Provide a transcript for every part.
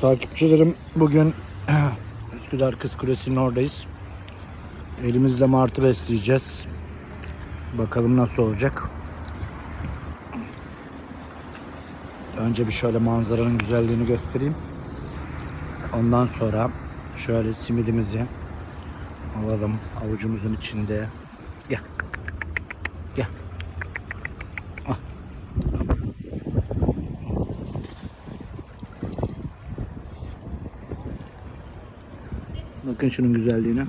Takipçilerim bugün Üsküdar Kız Kulesi'nin oradayız. Elimizle martı besleyeceğiz. Bakalım nasıl olacak. Önce bir şöyle manzaranın güzelliğini göstereyim. Ondan sonra şöyle simidimizi alalım avucumuzun içinde. Gel. Gel. Bakın şunun güzelliğine.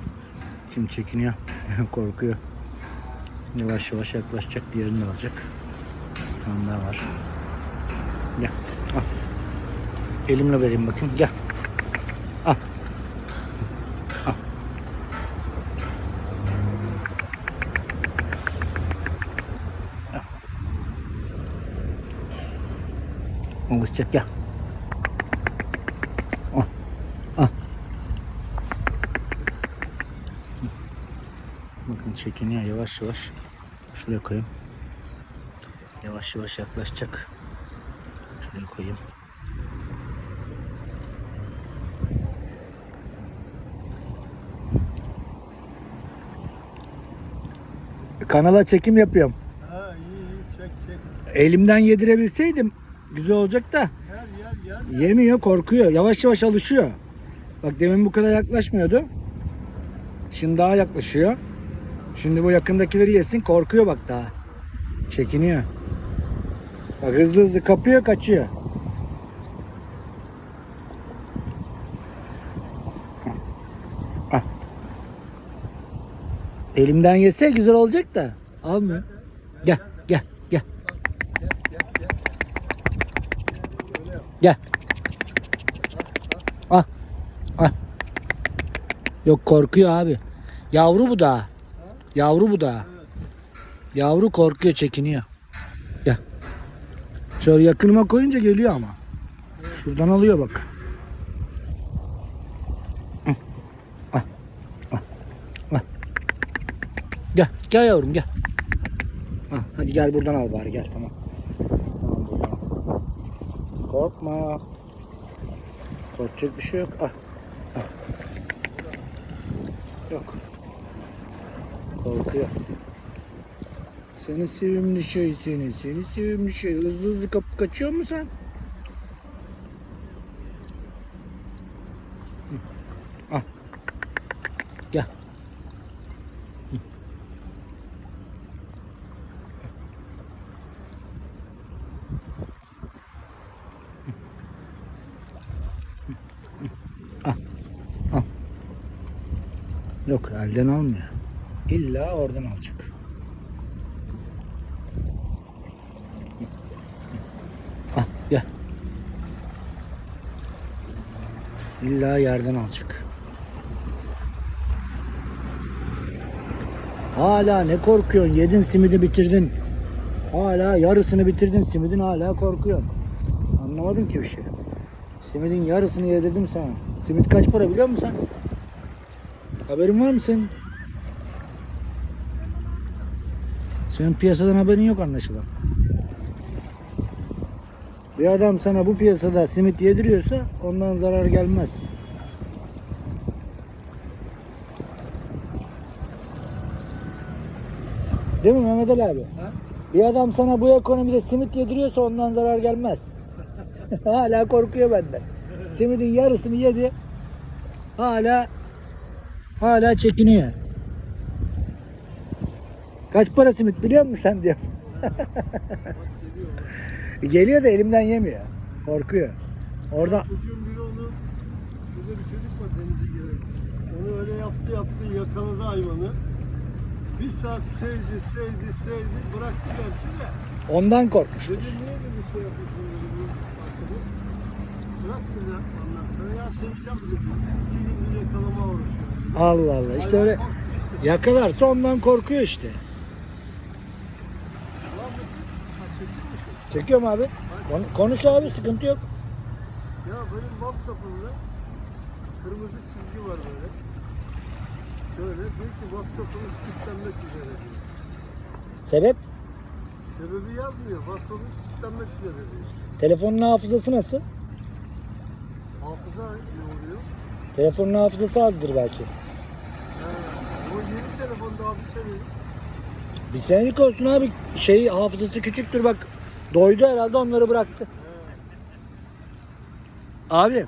Kim çekiniyor, korkuyor. Yavaş yavaş yaklaşacak, diğerini de alacak. Bir tane daha var. Gel. Al. Elimle vereyim bakayım. Gel. Al. Al. Pist. Al. Alışacak gel. Bakın çekiniyor yavaş yavaş. Şuraya koyayım. Yavaş yavaş yaklaşacak. Şuraya koyayım. Kanala çekim yapıyorum. Ha iyi iyi çek çek. Elimden yedirebilseydim güzel olacak da Yer yer yer. yemiyor, korkuyor. Yavaş yavaş alışıyor. Bak demin bu kadar yaklaşmıyordu. Şimdi daha yaklaşıyor. Şimdi bu yakındakileri yesin korkuyor bak daha. Çekiniyor. Bak hızlı hızlı kapıyor kaçıyor. Ah. Elimden yese güzel olacak da. Almıyor. Gel gel gel. Gel. Ah. Ah. Yok korkuyor abi. Yavru bu da. Yavru bu da. Yavru korkuyor, çekiniyor. Gel. Şöyle yakınıma koyunca geliyor ama. Şuradan alıyor bak. Gel, gel yavrum gel. Ha, hadi gel buradan al bari gel tamam. Tamam buradan al. Korkma. Korkacak bir şey yok. Ah. Ah. Yok. Korkuyor. Seni sevimli şey seni, seni sevimli şey. Hızlı hızlı kapı kaçıyor mu sen? Al. Gel. Al. Al. Yok elden almıyor. İlla oradan alacak. Ah gel. İlla yerden alacak. Hala ne korkuyorsun? Yedin simidi bitirdin. Hala yarısını bitirdin simidin hala korkuyorsun. Anlamadım ki bir şey. Simidin yarısını yedirdim sana. Simit kaç para biliyor musun sen? Haberin var mı senin? Piyasadan haberin yok anlaşılan. Bir adam sana bu piyasada simit yediriyorsa ondan zarar gelmez. Değil mi Mehmet Ali abi? Ha? Bir adam sana bu ekonomide simit yediriyorsa ondan zarar gelmez. hala korkuyor benden. Simidin yarısını yedi. Hala hala çekiniyor. Kaç para simit biliyor musun sen diyor. Geliyor da elimden yemiyor. Korkuyor. Orada Çocuğun biri onu, burada bir çocuk var denize giren. Onu öyle yaptı yaptı yakaladı hayvanı. Bir saat sevdi sevdi sevdi bıraktı dersin de. ondan korkmuş. Dedi niye dedi şey yapıyorsun dedi bu arkadaş. Bırak dedi ondan sonra ya seveceğim dedi. İki gündür yakalama uğraşıyor. Allah Allah. İşte öyle Hayvan korkmuş. yakalarsa ondan korkuyor işte. Ulan bu- Ha, çekiyor musun? Çekiyorum abi. Kon- Konuş abi sıkıntı yok. Ya benim WhatsApp'ımda kırmızı çizgi var böyle. Şöyle diyor ki WhatsApp'ınız kilitlenmek üzere diyor. Sebep? Sebebi yazmıyor. WhatsApp'ınız kilitlenmek üzere diyor. Telefonun hafızası nasıl? hafıza ne oluyor? Telefonun hafızası azdır belki. Ha, o yeni telefon daha bir sene. Bir senelik olsun abi. Şey hafızası küçüktür bak. Doydu herhalde onları bıraktı. Abi